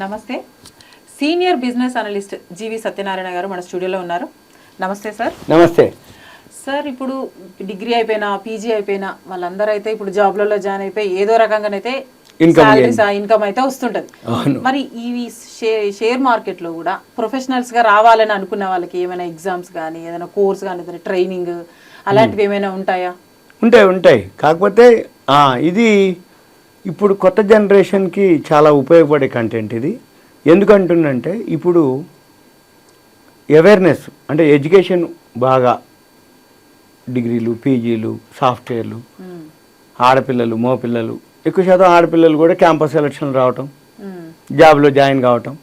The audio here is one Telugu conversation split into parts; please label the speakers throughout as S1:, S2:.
S1: నమస్తే. Senior business analyst G V Satyanarayana గారు మన స్టూడియోలో ఉన్నారు. నమస్తే సార్.
S2: నమస్తే.
S1: సార్ ఇప్పుడు డిగ్రీ అయిపోయినా పీజీ అయిపోయినా వాళ్ళందరూ అయితే ఇప్పుడు జాబ్లలో జాయిన్ అయిపోయి ఏదో రకంగానైతే ఇన్కమ్ అయితే వస్తుంటది. మరి ఈ షేర్ మార్కెట్లో కూడా ప్రొఫెషనల్స్గా రావాలని అనుకున్న వాళ్ళకి ఏమైనా ఎగ్జామ్స్ కానీ ఏదైనా కోర్స్ కానీ ఏదైనా ట్రైనింగ్ అలాంటివి ఏమైనా ఉంటాయా?
S2: ఉంటాయి ఉంటాయి. కాకపోతే ఇది ఇప్పుడు కొత్త జనరేషన్కి చాలా ఉపయోగపడే కంటెంట్ ఇది. ఎందుకంటుందంటే ఇప్పుడు అవేర్నెస్ అంటే ఎడ్యుకేషన్ బాగా డిగ్రీలు పీజీలు సాఫ్ట్వేర్లు
S1: మ్మ్.
S2: ఆడపిల్లలు మగపిల్లలు ఎక్కువ శాతం ఆడపిల్లలు కూడా క్యాంపస్ సెలక్షన్ రావటం
S1: మ్మ్.
S2: జాబ్లో జాయిన్ కావటం.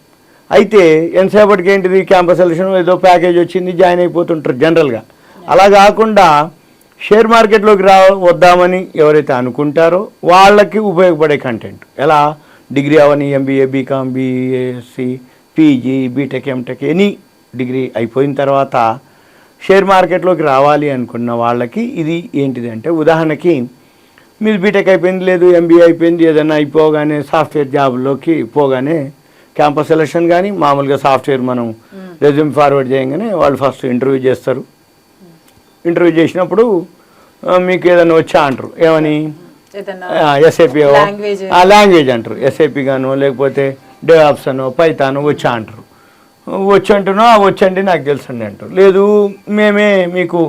S2: అయితే ఎంతసేపటికి ఏంటిది క్యాంపస్ సెలక్షన్ ఏదో ప్యాకేజ్ వచ్చింది జాయిన్ అయిపోతుంటారు జనరల్గా అలా కాకుండా షేర్ మార్కెట్లోకి రా వద్దామని ఎవరైతే అనుకుంటారో వాళ్ళకి ఉపయోగపడే కంటెంట్ ఎలా? డిగ్రీ అవని MBA BCom BSc PG BTech MTech any degree అయిపోయిన తర్వాత షేర్ మార్కెట్లోకి రావాలి అనుకున్న వాళ్ళకి ఇది ఏంటిది అంటే ఉదాహరణకి మీరు బీటెక్ అయిపోయింది లేదు ఎంబీఏ అయిపోయింది ఏదైనా అయిపోగానే సాఫ్ట్వేర్ జాబ్లోకి పోగానే క్యాంపస్ సెలక్షన్ కానీ మామూలుగా సాఫ్ట్వేర్ మనం రెజ్యూమ్ ఫార్వర్డ్ చేయగానే వాళ్ళు ఫస్ట్ ఇంటర్వ్యూ చేస్తారు. ఇంటర్వ్యూ చేసినప్పుడు ఆ, మీకు ఏదైనా వచ్చా? అంటారు. ఏమని? SAP
S1: Language.
S2: లాంగ్వేజ్. అంటారు. ఎస్ఏపి గాను లేకపోతే డెవాప్స్ అనో పైతాను వచ్చా అంటారు. వచ్చి అంటున్నా? వచ్చండి నాకు తెలుసండి అంటారు. లేదు మేమే మీకు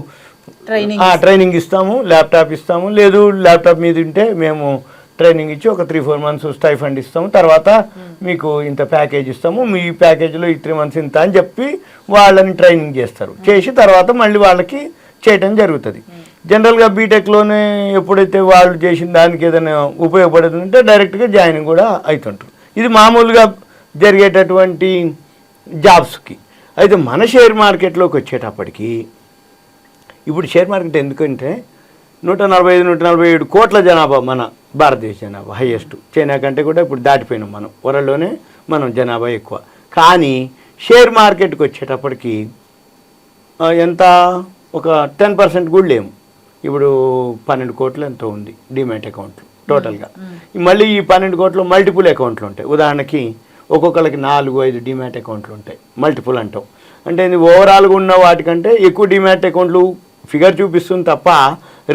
S1: ట్రైనింగ్
S2: ఆ, ట్రైనింగ్ ఇస్తాము ల్యాప్టాప్ ఇస్తాము. లేదు ల్యాప్టాప్ మీద ఉంటే మేము ట్రైనింగ్ ఇచ్చి ఒక త్రీ ఫోర్ మంత్స్ స్టైఫండ్ ఇస్తాము. తర్వాత మీకు ఇంత ప్యాకేజ్ ఇస్తాము. మీ ప్యాకేజీలో ఈ త్రీ మంత్స్ ఇంత అని చెప్పి వాళ్ళని ట్రైనింగ్ చేస్తారు. చేసి తర్వాత మళ్ళీ వాళ్ళకి చేయటం జరుగుతుంది. జనరల్గా బీటెక్లోనే ఎప్పుడైతే వాళ్ళు చేసిన దానికి ఏదైనా ఉపయోగపడుతుందంటే డైరెక్ట్గా జాయినింగ్ కూడా అవుతుంటారు ఇది మామూలుగా జరిగేటటువంటి జాబ్స్కి. అయితే మన షేర్ మార్కెట్లోకి వచ్చేటప్పటికి ఇప్పుడు షేర్ మార్కెట్ ఎందుకంటే నూట నలభై ఐదు నూట నలభై ఏడు కోట్ల జనాభా మన భారతదేశ జనాభా హైయెస్ట్ చైనా కంటే కూడా ఇప్పుడు దాటిపోయినాం మనం. వరల్డ్లోనే మనం జనాభా ఎక్కువ. కానీ షేర్ మార్కెట్కి వచ్చేటప్పటికి ఎంత? ఒక టెన్ పర్సెంట్ కూడా లేము ఇప్పుడు పన్నెండు కోట్లు ఎంతో ఉంది డిమాట్ అకౌంట్లు టోటల్గా. మళ్ళీ ఈ పన్నెండు కోట్లు మల్టిపుల్ అకౌంట్లు ఉంటాయి. ఉదాహరణకి ఒక్కొక్కరికి నాలుగు ఐదు డిమాట్ అకౌంట్లు ఉంటాయి. మల్టిపుల్ అంటాం. అంటే ఇది ఓవరాల్గా ఉన్న వాటికంటే ఎక్కువ డిమాట్ అకౌంట్లు ఫిగర్ చూపిస్తుంది తప్ప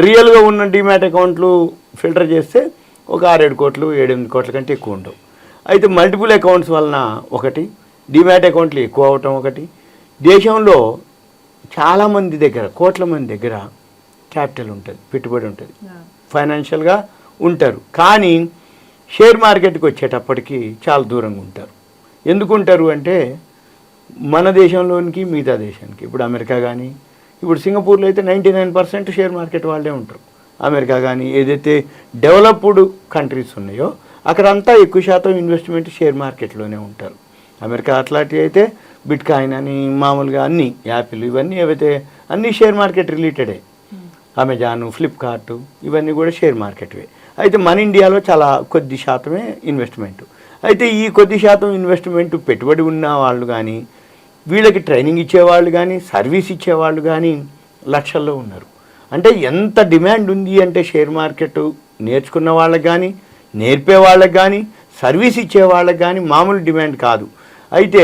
S2: రియల్గా ఉన్న డిమాట్ అకౌంట్లు ఫిల్టర్ చేస్తే ఒక ఆరేడు కోట్లు ఏడెనిమిది కోట్ల కంటే ఎక్కువ ఉండవు. అయితే మల్టిపుల్ అకౌంట్స్ వలన ఒకటి డిమాట్ అకౌంట్లు ఎక్కువ అవటం ఒకటి. దేశంలో చాలామంది దగ్గర కోట్ల మంది దగ్గర క్యాపిటల్ ఉంటుంది పెట్టుబడి ఉంటుంది. ఫైనాన్షియల్గా ఉంటారు. కానీ షేర్ మార్కెట్కి వచ్చేటప్పటికి చాలా దూరంగా ఉంటారు. ఎందుకు ఉంటారు అంటే మన దేశంలోనికి మిగతా దేశానికి. ఇప్పుడు అమెరికా కానీ ఇప్పుడు సింగపూర్లో అయితే ninety nine percent share market వాళ్ళే ఉంటారు. అమెరికా కానీ ఏదైతే డెవలప్డ్ కంట్రీస్ ఉన్నాయో అక్కడంతా ఎక్కువ శాతం ఇన్వెస్ట్మెంట్ షేర్ మార్కెట్లోనే ఉంటారు. అమెరికా అట్లాంటివి అయితే బిట్ కాయిన్ అని మామూలుగా అన్ని యాపిల్ ఇవన్నీ ఏవైతే అన్ని షేర్ మార్కెట్ రిలేటెడే. అమెజాన్ ఫ్లిప్కార్ట్ ఇవన్నీ కూడా షేర్ మార్కెట్వే. అయితే మన ఇండియాలో చాలా కొద్ది శాతమే ఇన్వెస్ట్మెంట్ అయితే ఈ కొద్ది శాతం ఇన్వెస్ట్మెంట్ పెట్టుబడి ఉన్న వాళ్ళు కానీ వీళ్ళకి ట్రైనింగ్ ఇచ్చేవాళ్ళు కానీ సర్వీస్ ఇచ్చేవాళ్ళు కానీ లక్షల్లో ఉన్నారు. అంటే ఎంత డిమాండ్ ఉంది అంటే షేర్ మార్కెట్ నేర్చుకున్న వాళ్ళకి కానీ నేర్పే వాళ్ళకి కానీ సర్వీస్ ఇచ్చే వాళ్ళకి కానీ మామూలు డిమాండ్ కాదు. అయితే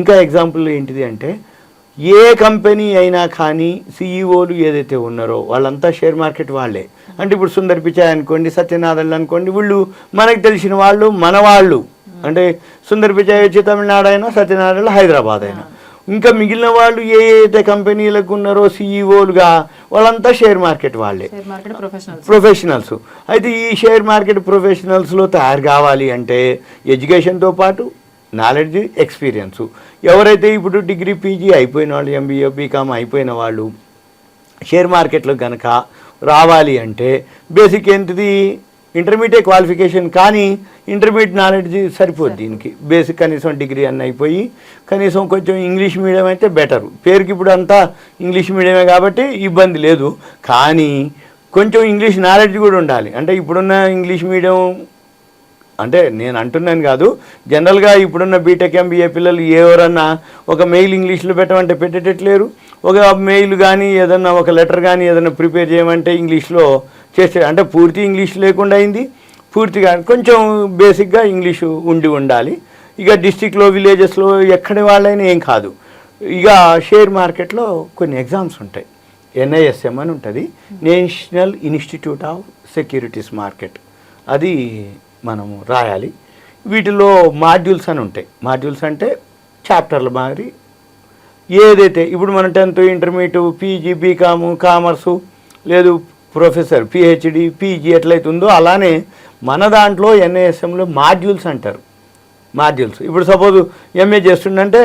S2: ఇంకా ఎగ్జాంపుల్ ఏంటిది అంటే ఏ కంపెనీ అయినా కానీ సీఈఓలు ఏదైతే ఉన్నారో వాళ్ళంతా షేర్ మార్కెట్ వాళ్ళే. అంటే ఇప్పుడు సుందర్ పిచాయ్ అనుకోండి సత్యనారాయణ అనుకోండి వీళ్ళు మనకు తెలిసిన వాళ్ళు మన వాళ్ళు. అంటే సుందర్ పిచాయ్ వచ్చి తమిళనాడు అయినా సత్యనారాయణ హైదరాబాద్ అయినా. ఇంకా మిగిలిన వాళ్ళు ఏ అయితే కంపెనీలకు ఉన్నారో సీఈఓలుగా వాళ్ళంతా షేర్ మార్కెట్ వాళ్ళే.
S1: ప్రొఫెషనల్స్
S2: అయితే ఈ షేర్ మార్కెట్ ప్రొఫెషనల్స్లో తయారు కావాలి అంటే ఎడ్యుకేషన్తో పాటు నాలెడ్జ్ ఎక్స్పీరియన్స్. ఎవరైతే ఇప్పుడు డిగ్రీ పీజీ అయిపోయిన వాళ్ళు ఎంబీఏ బీకామ్ అయిపోయిన వాళ్ళు షేర్ మార్కెట్లో కనుక రావాలి అంటే బేసిక్ ఏంటిది? ఇంటర్మీడియట్ క్వాలిఫికేషన్ కానీ ఇంటర్మీడియట్ నాలెడ్జ్ సరిపోద్ది దీనికి. బేసిక్ కనీసం డిగ్రీ అన్న అయిపోయి కనీసం కొంచెం ఇంగ్లీష్ మీడియం అయితే బెటర్. పేరుకి ఇప్పుడు అంతా ఇంగ్లీష్ మీడియమే కాబట్టి ఇబ్బంది లేదు. కానీ కొంచెం ఇంగ్లీష్ నాలెడ్జ్ కూడా ఉండాలి. అంటే ఇప్పుడున్న ఇంగ్లీష్ మీడియం అంటే నేను అంటున్నాను కాదు. జనరల్గా ఇప్పుడున్న బీటెక్ ఎంబీఏ పిల్లలు ఎవరన్నా ఒక మెయిల్ ఇంగ్లీష్లో పెట్టమంటే పెట్టేటట్లేరు. ఒక మెయిల్ కానీ ఏదన్నా ఒక లెటర్ కానీ ఏదన్నా ప్రిపేర్ చేయమంటే ఇంగ్లీష్లో చేసే అంటే పూర్తి ఇంగ్లీష్ లేకుండా అయింది. పూర్తిగా కొంచెం బేసిక్గా ఇంగ్లీషు ఉండి ఉండాలి. ఇక డిస్టిక్లో విలేజెస్లో ఎక్కడి వాళ్ళైనా ఏం కాదు. ఇక షేర్ మార్కెట్లో కొన్ని ఎగ్జామ్స్ ఉంటాయి. ఎన్ఐఎస్ఎం అని ఉంటుంది. National institute of securities market. అది మనము రాయాలి. వీటిలో మాడ్యూల్స్ అని ఉంటాయి. మాడ్యూల్స్ అంటే చాప్టర్ల మాదిరి ఏదైతే ఇప్పుడు మన tenth intermediate PG BCom commerce లేదు ప్రొఫెసర్ పిహెచ్డి పీజీ ఎట్లయితే ఉందో అలానే మన దాంట్లో ఎన్ఏఎస్ఎంలో మాడ్యూల్స్ అంటారు. మాడ్యూల్స్. ఇప్పుడు సపోజ్ ఎంఏ చేస్తుండంటే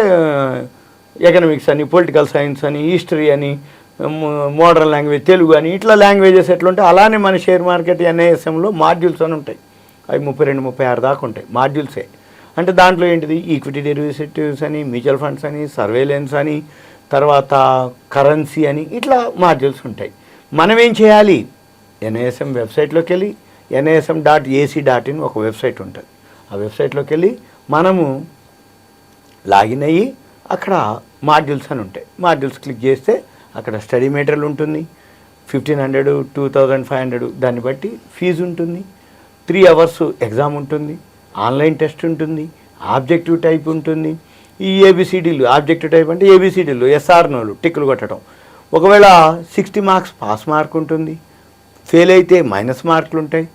S2: ఎకనామిక్స్ అని పొలిటికల్ సైన్స్ అని హిస్టరీ అని మోడర్న్ లాంగ్వేజ్ తెలుగు అని ఇట్లా లాంగ్వేజెస్ ఎట్లుంటే అలానే మన షేర్ మార్కెట్ ఎన్ఐఎస్ఎంలో మాడ్యూల్స్ అని ఉంటాయి. అవి ముప్పై రెండు ముప్పై ఆరు దాకా ఉంటాయి మాడ్యూల్సే. అంటే దాంట్లో ఏంటిది? ఈక్విటీ డెరివేటివ్స్ అని మ్యూచువల్ ఫండ్స్ అని సర్వేలెన్స్ అని తర్వాత కరెన్సీ అని ఇట్లా మాడ్యూల్స్ ఉంటాయి. మనం ఏం చేయాలి? ఎన్ఐఎస్ఎం వెబ్సైట్లోకి వెళ్ళి NISM dot AC dot in ఒక వెబ్సైట్ ఉంటుంది. ఆ వెబ్సైట్లోకి వెళ్ళి మనము లాగిన్ అయ్యి అక్కడ మాడ్యూల్స్ అని ఉంటాయి. మాడ్యూల్స్ క్లిక్ చేస్తే అక్కడ స్టడీ మెటీరియల్ ఉంటుంది. Fifteen hundred two thousand five hundred దాన్ని బట్టి ఫీజు ఉంటుంది. త్రీ అవర్స్ ఎగ్జామ్ ఉంటుంది ఆన్లైన్ టెస్ట్ ఉంటుంది ఆబ్జెక్టివ్ టైప్ ఉంటుంది. ఈ ఏబిసిడీలు ఆబ్జెక్టివ్ టైప్ అంటే ఏబిసిడీలు ఎస్ఆర్ నోలు టిక్కులు కొట్టడం. ఒకవేళ సిక్స్టీ మార్క్స్ పాస్ మార్క్ ఉంటుంది ఫెయిల్ అయితే మైనస్ మార్కులు ఉంటాయి.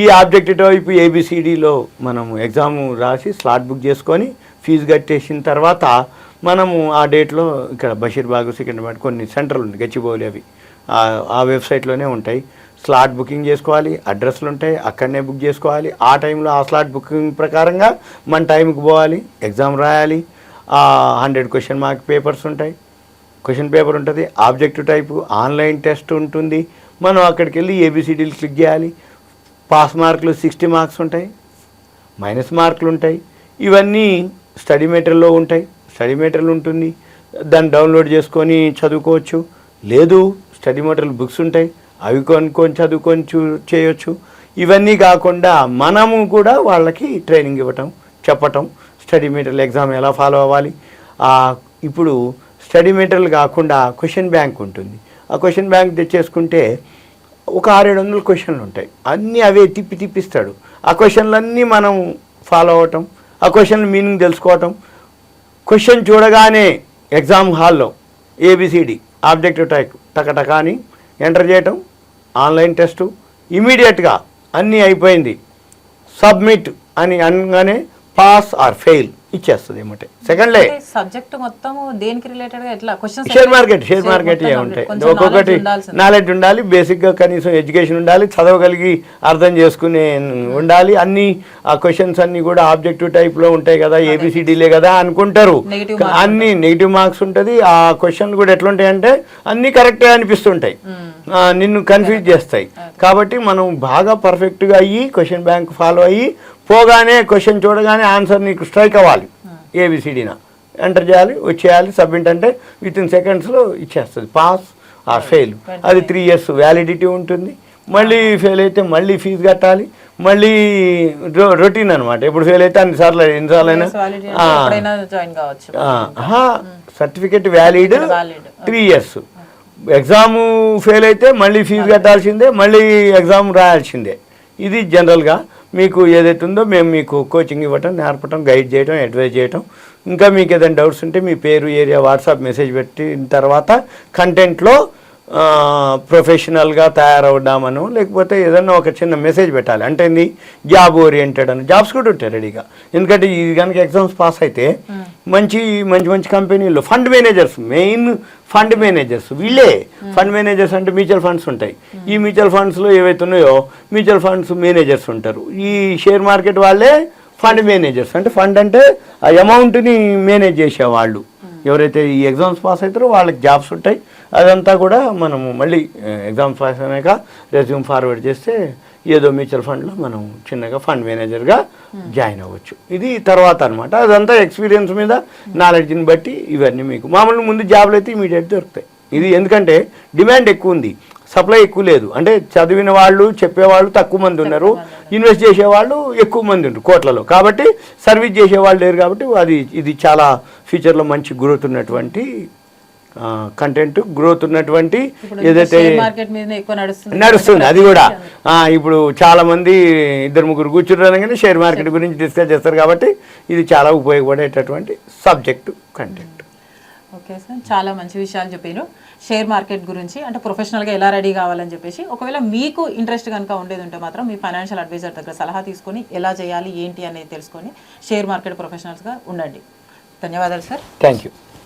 S2: ఈ ఆబ్జెక్టివ్ టైప్ ఏబిసిడిలో మనం ఎగ్జామ్ రాసి స్లాట్ బుక్ చేసుకొని ఫీజు కట్టేసిన తర్వాత మనము ఆ డేట్లో ఇక్కడ బషీర్బాగ్ సికింద్రాబాద్ కొన్ని సెంటర్లు ఉన్నాయి గచ్చిబౌలి అవి. ఆ వెబ్సైట్లోనే ఉంటాయి. స్లాట్ బుకింగ్ చేసుకోవాలి అడ్రస్లు ఉంటాయి అక్కడనే బుక్ చేసుకోవాలి. ఆ టైంలో ఆ స్లాట్ బుకింగ్ ప్రకారంగా మన టైంకి పోవాలి ఎగ్జామ్ రాయాలి. హండ్రెడ్ క్వశ్చన్ మార్క్ పేపర్స్ ఉంటాయి. క్వశ్చన్ పేపర్ ఉంటుంది ఆబ్జెక్టివ్ టైపు ఆన్లైన్ టెస్ట్ ఉంటుంది. మనం అక్కడికి వెళ్ళి ఏబిసిడీలు క్లిక్ చేయాలి. పాస్ మార్కులు సిక్స్టీ మార్క్స్ ఉంటాయి మైనస్ మార్కులు ఉంటాయి. ఇవన్నీ స్టడీ మెటీరియల్లో ఉంటాయి. స్టడీ మెటీరియల్ ఉంటుంది దాన్ని డౌన్లోడ్ చేసుకొని చదువుకోవచ్చు. లేదు స్టడీ మెటీరియల్ బుక్స్ ఉంటాయి. అవి కొనుక్కొని చదువుకొని చూ చేయొచ్చు. ఇవన్నీ కాకుండా మనము కూడా వాళ్ళకి ట్రైనింగ్ ఇవ్వటం చెప్పటం స్టడీ మెటీరియల్ ఎగ్జామ్ ఎలా ఫాలో అవ్వాలి? ఇప్పుడు స్టడీ మెటీరియల్ కాకుండా క్వశ్చన్ బ్యాంక్ ఉంటుంది. ఆ క్వశ్చన్ బ్యాంక్ తెచ్చేసుకుంటే ఒక ఆరేడు వందల క్వశ్చన్లు ఉంటాయి. అన్నీ అవే తిప్పి తిప్పిస్తాడు. ఆ క్వశ్చన్లన్నీ మనం ఫాలో అవ్వటం ఆ క్వశ్చన్ మీనింగ్ తెలుసుకోవటం. క్వశ్చన్ చూడగానే ఎగ్జామ్ హాల్లో ఏబిసిడి ఆబ్జెక్టివ్ టైప్ టకటక అని ఎంటర్ చేయటం ఆన్లైన్ టెస్టు ఇమీడియట్గా అన్నీ అయిపోయింది. సబ్మిట్ అని అనగానే పాస్ ఆర్ ఫెయిల్ ఇచ్చేస్తుంది ఏమంటే. సెకండ్లే
S1: సబ్జెక్ట్ మొత్తం దేనికి రిలేటెడ్గా ఎట్లా? Questions
S2: share market share market ఉంటాయి ఒక్కొక్కటి నాలెడ్జ్ ఉండాలి బేసిక్గా కనీసం ఎడ్యుకేషన్ ఉండాలి చదవగలిగి అర్థం చేసుకునే ఉండాలి. అన్ని ఆ క్వశ్చన్స్ అన్ని కూడా ఆబ్జెక్టివ్ టైప్లో ఉంటాయి కదా ఏబిసిడీలే కదా అనుకుంటారు. అన్ని నెగిటివ్ మార్క్స్ ఉంటుంది. ఆ క్వశ్చన్ కూడా ఎట్లుంటాయి అంటే అన్ని కరెక్టే అనిపిస్తుంటాయి. నిన్ను కన్ఫ్యూజ్ చేస్తాయి. కాబట్టి మనం బాగా పర్ఫెక్ట్గా అయ్యి క్వశ్చన్ బ్యాంక్ ఫాలో అయ్యి పోగానే క్వశ్చన్ చూడగానే ఆన్సర్ నీకు స్ట్రైక్ అవ్వాలి. ఏబిసిడిన ఎంటర్ చేయాలి వచ్చేయాలి సబ్మిట్ అంటే విత్ ఇన్ సెకండ్స్లో ఇచ్చేస్తుంది. పాస్ ఆర్ ఫెయిల్ అది త్రీ ఇయర్స్ వ్యాలిడిటీ ఉంటుంది. మళ్ళీ ఫెయిల్ అయితే మళ్ళీ ఫీజు కట్టాలి. మళ్ళీ రొటీన్ అనమాట ఇప్పుడు ఫెయిల్ అయితే అన్నిసార్లు ఎన్నిసార్లు అయినా certificate valid. Three years exam fail అయితే మళ్ళీ ఫీజు కట్టాల్సిందే మళ్ళీ ఎగ్జామ్ రాయాల్సిందే. ఇది జనరల్గా మీకు ఏదైతే ఉందో మేము మీకు కోచింగ్ ఇవ్వటం నేర్పటం గైడ్ చేయటం అడ్వైజ్ చేయటం. ఇంకా మీకు ఏదైనా డౌట్స్ ఉంటే మీ పేరు ఏరియా వాట్సాప్ మెసేజ్ పెట్టిన తర్వాత కంటెంట్లో ప్రొఫెషనల్గా తయారవడామను లేకపోతే ఏదన్నా ఒక చిన్న మెసేజ్ పెట్టాలి. అంటే ఏంది జాబ్ ఓరియంటెడ్ అని. జాబ్స్ కూడా ఉంటాయి రెడీగా ఎందుకంటే ఇది కనుక ఎగ్జామ్స్ పాస్ అయితే మంచి మంచి మంచి కంపెనీలు fund managers main fund managers వీళ్ళే. ఫండ్ మేనేజర్స్ అంటే మ్యూచువల్ ఫండ్స్ ఉంటాయి. ఈ మ్యూచువల్ ఫండ్స్లో ఏవైతే ఉన్నాయో మ్యూచువల్ ఫండ్స్ మేనేజర్స్ ఉంటారు. ఈ షేర్ మార్కెట్ వాళ్ళే ఫండ్ మేనేజర్స్ అంటే ఫండ్ అంటే ఆ అమౌంట్ని మేనేజ్ చేసేవాళ్ళు. ఎవరైతే ఈ ఎగ్జామ్స్ పాస్ అవుతారో వాళ్ళకి జాబ్స్ ఉంటాయి. అదంతా కూడా మనము మళ్ళీ ఎగ్జామ్స్ పాస్ అయినాక రెజ్యూమ్ ఫార్వర్డ్ చేస్తే ఏదో మ్యూచువల్ ఫండ్లో మనం చిన్నగా ఫండ్ మేనేజర్గా జాయిన్ అవ్వచ్చు. ఇది తర్వాత అనమాట అదంతా ఎక్స్పీరియన్స్ మీద నాలెడ్జ్ని బట్టి ఇవన్నీ మీకు. మామూలు ముందు జాబ్లు అయితే ఇమీడియట్ దొరుకుతాయి. ఇది ఎందుకంటే డిమాండ్ ఎక్కువ ఉంది. సప్లై ఎక్కువ లేదు. అంటే చదివిన వాళ్ళు చెప్పేవాళ్ళు తక్కువ మంది ఉన్నారు. ఇన్వెస్ట్ చేసేవాళ్ళు ఎక్కువ మంది ఉన్నారు కోట్లలో. కాబట్టి సర్వీస్ చేసేవాళ్ళు లేరు కాబట్టి అది ఇది చాలా ఫ్యూచర్లో మంచి గ్రోత్ ఉన్నటువంటి కంటెంట్ గ్రోత్ ఉన్నటువంటి ఏదైతే
S1: నడుస్తుంది.
S2: అది కూడా. ఇప్పుడు చాలా మంది ఇద్దరు ముగ్గురు కూర్చుంటారు కానీ షేర్ మార్కెట్ గురించి డిస్కస్ చేస్తారు కాబట్టి ఇది చాలా ఉపయోగపడేటటువంటి సబ్జెక్టు కంటెంట్
S1: ఓకే సార్. చాలా మంచి విషయాలు చెప్పారు షేర్ మార్కెట్ గురించి అంటే ప్రొఫెషనల్గా ఎలా రెడీ కావాలని చెప్పేసి ఒకవేళ మీకు ఇంట్రెస్ట్ కనుక ఉండేది ఉంటే మాత్రం మీ ఫైనాన్షియల్ అడ్వైజర్ దగ్గర సలహా తీసుకొని ఎలా చేయాలి ఏంటి అనేది తెలుసుకొని షేర్ మార్కెట్ ప్రొఫెషనల్స్గా ఉండండి. ధన్యవాదాలు సార్.
S2: Thank you